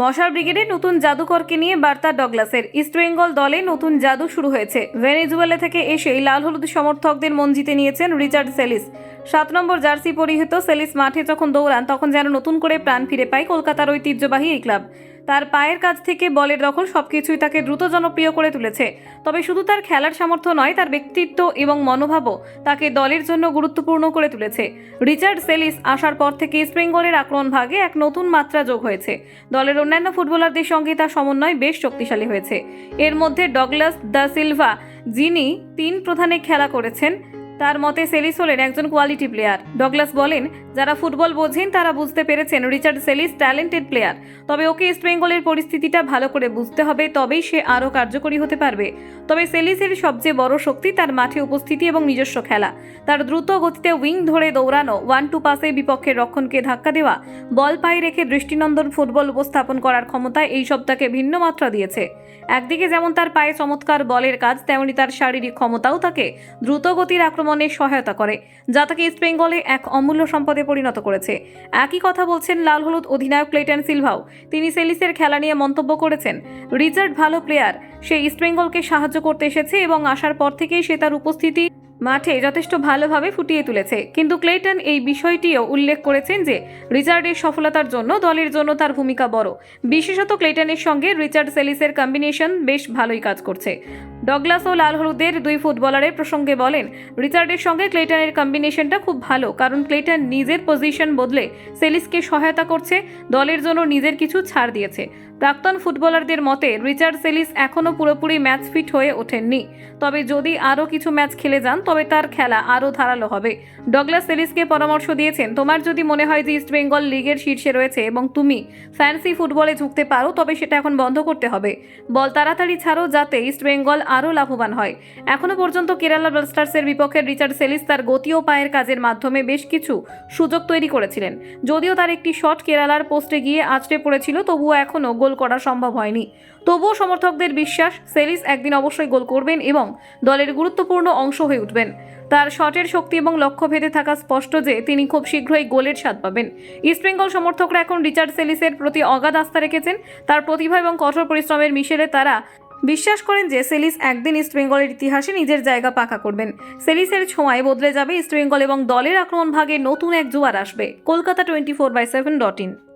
মশাল ব্রিগেডে নতুন জাদুকরকে নিয়ে বার্তা ডগলাসের। ইস্টবেঙ্গল দলে নতুন জাদু শুরু হয়েছে। ভেনেজুয়েলা থেকে এসেই লাল হলুদ সমর্থকদের মন জিতে নিয়েছেন রিচার্ড সেলিস। সাত নম্বর জার্সি পরিহিত সেলিস মাঠে যখন দৌড়ান, তখন যেন নতুন করে প্রাণ ফিরে পায় কলকাতার ঐতিহ্যবাহী এই ক্লাব। তার পায়ের কাছ থেকে বলের দখল সবকিছুই তাকে দ্রুত জনপ্রিয় করে তুলেছে। তবে শুধু তার খেলার সামর্থ্য নয়, তার ব্যক্তিত্ব এবং মনোভাবও তাকে দলের জন্য গুরুত্বপূর্ণ করে তুলেছে। রিচার্ড সেলিস আসার পর থেকে ইস্টবেঙ্গলের আক্রমণ ভাগে এক নতুন মাত্রা যোগ হয়েছে। দলের অন্যান্য ফুটবলারদের সঙ্গে তার সমন্বয় বেশ শক্তিশালী হয়েছে। এর মধ্যে ডগলাস দা সিলভা, যিনি তিন প্রধানে খেলা করেছেন তার মতে সেলিস হলেন একজন কোয়ালিটি প্লেয়ার ডগলাস বলেন, যারা ফুটবল বোঝেন, তারা বুঝতে পেরেছেন রিচার্ড সেলিস ট্যালেন্টেড প্লেয়ার তবে ওকে ইস্টবেঙ্গলের পরিস্থিতিটা ভালো করে বুঝতে হবে, তবেই সে আরও কার্যকরী হতে পারবে। তবে সেলিসের সবচেয়ে বড় শক্তি তার মাঠে উপস্থিতি এবং নিজস্ব খেলা। তার দ্রুত গতিতে উইং ধরে দৌড়ানো ওয়ান টু পাসে বিপক্ষের রক্ষণকে ধাক্কা দেওয়া, বল পায়ে রেখে দৃষ্টিনন্দন ফুটবল উপস্থাপন করার ক্ষমতা এই সব তাকে ভিন্ন মাত্রা দিয়েছে। একদিকে যেমন তার পায়ে চমৎকার বলের কাজ, তেমনি তার শারীরিক ক্ষমতাও তাকে দ্রুত গতির আক্রমণে সহায়তা করে, যা তাকে ইস্টবেঙ্গলে এক অমূল্য সম্পদে পরিণত করেছে। একই কথা বলছেন লাল হলুদ অধিনায়ক ক্লেটন সিলভাও। তিনি সেলিসের খেলা নিয়ে মন্তব্য করেছেন, রিচার্ড ভালো প্লেয়ার সে ইস্টবেঙ্গলকে সাহায্য করতে এসেছে এবং আসার পর থেকেই সে তার উপস্থিতি মাঠে যথেষ্ট ভালোভাবে ফুটিয়ে তুলেছে। কিন্তু ক্লেটন এই বিষয়টিও উল্লেখ করেছেন যে, রিচার্ডের সফলতার জন্য দলের জন্য তার ভূমিকা বড়। বিশেষত ক্লেটনের সঙ্গে রিচার্ড সেলিসের কম্বিনেশন বেশ ভালোই কাজ করছে। ডগলাস ও লাল হলুদের দুই ফুটবলারের প্রসঙ্গে বলেন, রিচার্ডের সঙ্গে ক্লেটনের কম্বিনেশনটা খুব ভালো, কারণ ক্লেটন নিজের পজিশন বদলে সেলিসকে সহায়তা করছে, দলের জন্য নিজের কিছু ছাড় দিয়েছে। প্রাক্তন ফুটবলারদের মতে, রিচার্ড সেলিস এখনও পুরোপুরি ম্যাচ ফিট হয়ে ওঠেননি। তবে যদি আরও কিছু ম্যাচ খেলে যান তবে তার খেলা আরও ধারালো হবে। ডগলাস সেলিসকে পরামর্শ দিয়েছেন, তোমার যদি মনে হয় যে ইস্টবেঙ্গল লিগের শীর্ষে রয়েছে এবং তুমি ফ্যান্সি ফুটবলে ঝুঁকতে পারো, তবে সেটা এখন বন্ধ করতে হবে। বল তাড়াতাড়ি ছাড়ো যাতে ইস্টবেঙ্গল আরও লাভবান হয়। এখনও পর্যন্ত কেরালা ব্লাস্টার্সের বিপক্ষে রিচার্ড সেলিস তার গতি ও পায়ের কাজের মাধ্যমে বেশ কিছু সুযোগ তৈরি করেছিলেন। যদিও তার একটি শট কেরালার পোস্টে গিয়ে আছড়ে পড়েছিল, তবুও এখনও গোল করা সম্ভব হয়নি। তবুও সমর্থকদের বিশ্বাস, সেলিস একদিন অবশ্যই গোল করবেন এবং দলের গুরুত্বপূর্ণ অংশ হয়ে উঠবেন। তার শটের শক্তি এবং লক্ষ্য ভেদে থাকা স্পষ্ট যে, তিনি খুব শীঘ্রই গোলের স্বাদ পাবেন। ইস্টবেঙ্গল সমর্থকরা এখন রিচার্ড সেলিসের প্রতি অগাধ আস্থা রেখেছেন। তার প্রতিভা এবং কঠোর পরিশ্রমের মিশেলে তারা বিশ্বাস করেন যে, সেলিস একদিন ইস্টবেঙ্গলের ইতিহাসে নিজের জায়গা পাকা করবেন। সেলিসের ছোঁয়ায় বদলে যাবে ইস্টবেঙ্গল এবং দলের আক্রমণ ভাগে নতুন এক জোয়ার আসবে। Kolkata twenty four by seven dot in.